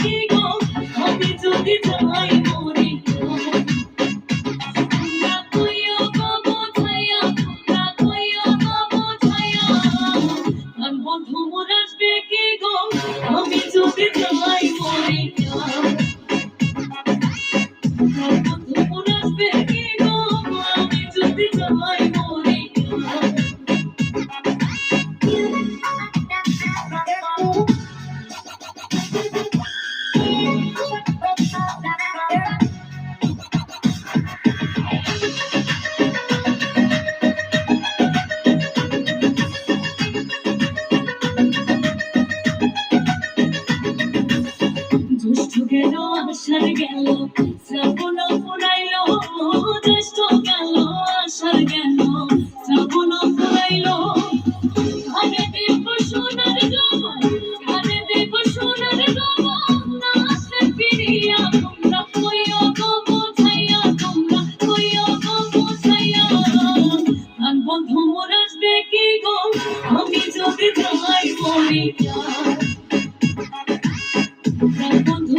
Thank you. জ্যৈষ্ঠ গেল আষাঢ় গেল, শ্রাবণ ফুরাইল। ঘরে দেব সোনার জমন ঘরে দেব সোনার জমন নাচতে ফিরিয়া তোমরা কইও গো, বোঝাইয়া তোমরা কইও গো, বোঝাইয়া। আর বন্ধু মোর আসবে কি গো, আমি যদি যাই মরিয়া। বন্ধু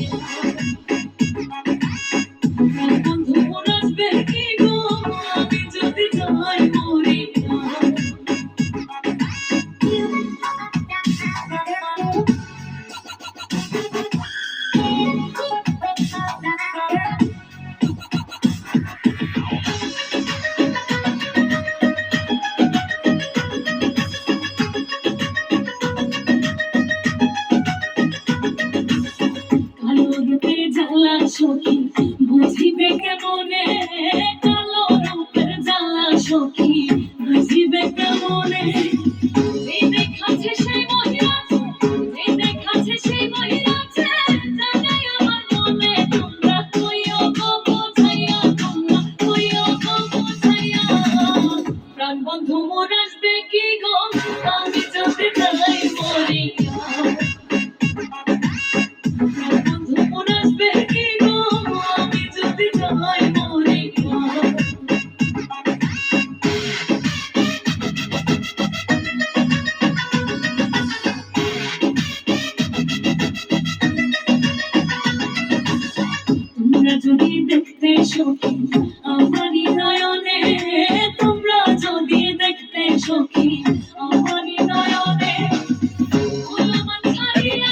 বুঝিবে যদি দেখতে সখী আমারই নয়নে তোমরা যদি দেখতে সখী আমারই নয়নে ফুলমান ছাড়িয়া